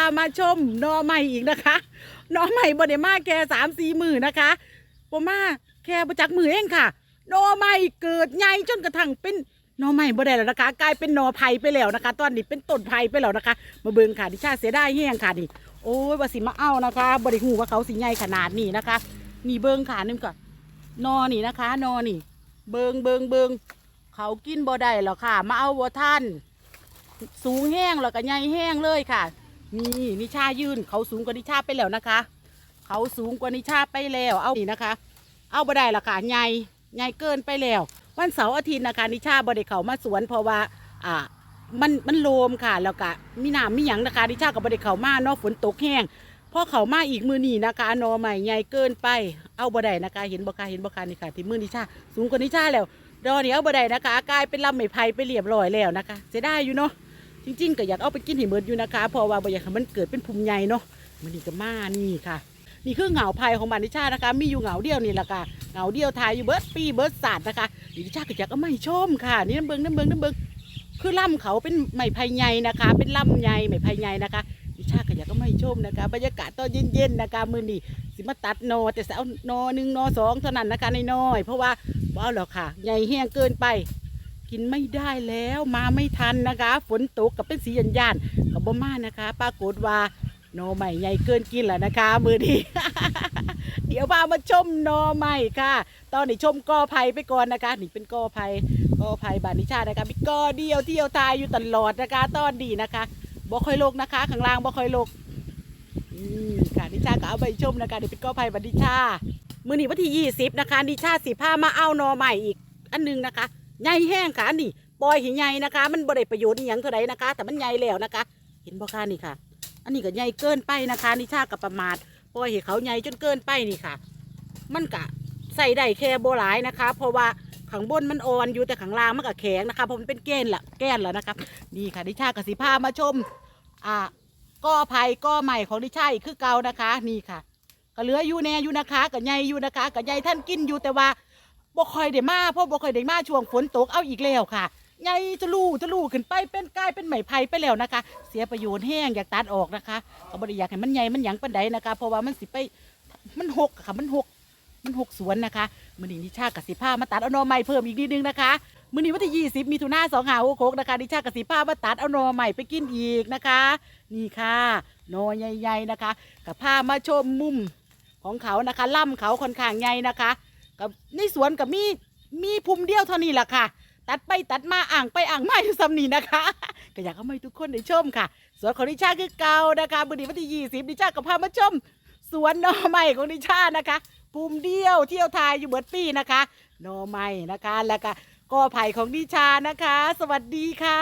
ามาชมนอใหม่อีกนะคะนอใหม่บ่ได้มาแค่สามสี่มือนะคะบ่มาแค่ประจักมือเองค่ะนอใหม่เกิดใหญ่จนกระทั่งเป็นนอใหม่บ่ได้แล้วนะคะ กลายเป็นนอไผ่ไปแล้วนะคะ ตอนนี้เป็นต้นไผ่ไปแล้วนะคะ มาเบิ่งค่ะดิชาเสียไดายแห้งค่ะนี่โอ้ยว่าสิมาเอานะคะบ่ได้ฮู้ว่าเขาสิใหญ่ขนาดนี้นะคะนี่เบิ่งค่ะนึงก่อนนอนี่นะคะ นอนี่ เบิงเบิงเบิงเขากินบ่ได้หรอกค่ะ มาเอาบ่ท่าน สูงแห้งแล้วก็ใหญ่แห้งเลยค่ะ นี่นิชายืนเขาสูงกว่านิชาไปแล้วนะคะ เขาสูงกว่านิชาไปแล้ว เอานี่นะคะ เอาบ่ได้หรอกค่ะใหญ่ใหญ่เกินไปแล้ว วันเสาร์อาทิตย์นะคะ นิชาบ่ได้เขามาสวนเพราะว่าอ่ามันมันโลมค่ะแล้วก็มีน้ำมีหยังนะคะนิชากับบริเขามาเนาะฝนตกแห้งพอเขามาอีกมือนี่นะคะนอใหม่ใหญ่เกินไปเอาบ่ได้นะคะ เห็นบ่คะเห็นบ่คะนี่ค่ะที่มือนิชาสูงกว่านิชาแล้วดอนี่เอาบ่ได้นะคะ กลายเป็นลำไม้ไผ่ไปเรียบร้อยแล้วนะคะเสียดายอยู่เนาะ จริงๆก็อยากเอาไปกินให้หมดอยู่นะคะเพราะว่าบ่อยากให้มันเกิดเป็นภูมิใหญ่เนาะมันนี่ก็มานี่ค่ะ นี่คือเหงาไผ่ของบานนิชานะคะ มีอยู่เหงาเดียวนี่แหละค่ะเหงาเดียวทายอยู่เบิร์ดปีเบิร์ดศาสตร์นะคะนี่นิชาก็อยากเอามาให้ชมค่ะนี่น้ำเบิงน้ำเบิงน้ำเบิงคือล่ำเขาเป็นไม้ไผ่ใหญ่นะคะ เป็นล่ำใหญ่ไม้ไผ่ใหญ่นะคะดิชาก็อยากก็ไม่ชมนะคะ บรรยากาศตอนเย็นๆนะคะมือนี่สิมาตัดนอแต่จะเอานอหนึ่งนอสองเท่านั้นนะคะในน้อยๆเพราะว่าว้าหรอกค่ะ ใหญ่แห้งเกินไป กินไม่ได้แล้วมาไม่ทันนะคะ ฝนตกกับเป็นสียันยานกับบ่มานะคะปรากฏว่าหนอใหม่ใหญ่เกินกินแล้วนะคะ มือนี้เดี๋ยวพามาชมหนอใหม่ค่ะ ตอนนี้ชมกอไผ่ไปก่อนนะคะ นี่เป็นกอไผ่ก็ภัยบานิชานะคะมีก็เดียวเที่ยวตายอยู่ตลอดนะคะ ตอนดีนะคะบ่ค่อยโลกนะคะ ข้างล่างบ่ค่อยโลกอืมค่ะนิชาก็เอาไปชมนะคะเดี๋ยวเป็นก็ภัยบานิชา มื้อนี้วันที่ยี่สิบนะคะนิชาสิพามาเอาหนอใหม่อีกอันหนึงนะคะ ใหญ่แห้งค่ะนนี้ปล่อยให้ใหญ่นะคะ มันบ่ได้ประโยชน์อหย่างเท่าใดนะคะ แต่มันใหญ่แล้วนะคะ เห็นบ่คะนี่ค่ะ อันนี้ก็ใหญ่เกินไปนะคะนิชากับประมาทปล่อยให้เขาใหญ่จนเกินไปนี่ค่ะ มันกะใส่ได้แค่โบหลายนะคะ เพราะว่าข้างบนมันอ่อนอยู่แต่ข้างล่างมันก็แข็งนะคะเพราะมันเป็นแก้นละแก้นแล้วนะครับนี่ค่ะดิชากับสีผ้ามาชม อ่าก้อไผ่ก้อใหม่ของดิชาอีกคือเก่านะคะ นี่ค่ะ ก็เหลืออยู่แน่อยู่นะคะกับใหญ่อยู่นะคะกับใหญ่ท่านกินอยู่แต่ว่า บ่ค่อยได้มาเพราะบ่ค่อยได้มาช่วงฝนตกเอาอีกแล้วค่ะใหญ่จะลู่จะลู่ขึ้นไปเป็นกลายเป็นไหมไผ่ไปแล้วนะคะ เสียประโยชน์แห้งอยากตัดออกนะคะก็บ่ได้อยากให้มันใหญ่มันหยังปันใดนะคะ เพราะว่ามันสิไปมันหกค่ะมันหกมันหกสวนนะคะมือนี้นิชากับสีผ้ามาตัดเอาหนอใหม่เพิ่มอีกนิดนึงนะคะมือนี้วันที่ยี่สิบมีทุนาสองหาหกนะคะนิชากับสีผ้ามาตัดเอาหนอใหม่ไปกินอีกนะคะ นี่ค่ะหนอใหญ่ๆนะคะกับผ้ามาชมมุมของเขานะคะล่ำเขาค่อนข้างใหญ่นะคะ กับในสวนกับมีมีภูมิเดียวเท่านี้แหละค่ะ ตัดไปตัดมาอ่างไปอ่างมาอยู่ซ้ำนี่นะคะ ก็อยากให้ทุกคนได้ชมค่ะ สวนของนิชาคือเก่านะคะมือนี้วันที่ยี่สิบนิชากับพามาชม สวนหน่อใหม่ของนิชานะคะ ภูมิเดียวเที่ยวไทยอยู่เบิดปีนะคะหน่อใหม่นะคะแล้วก็กอไผ่ของนิชานะคะ สวัสดีค่ะ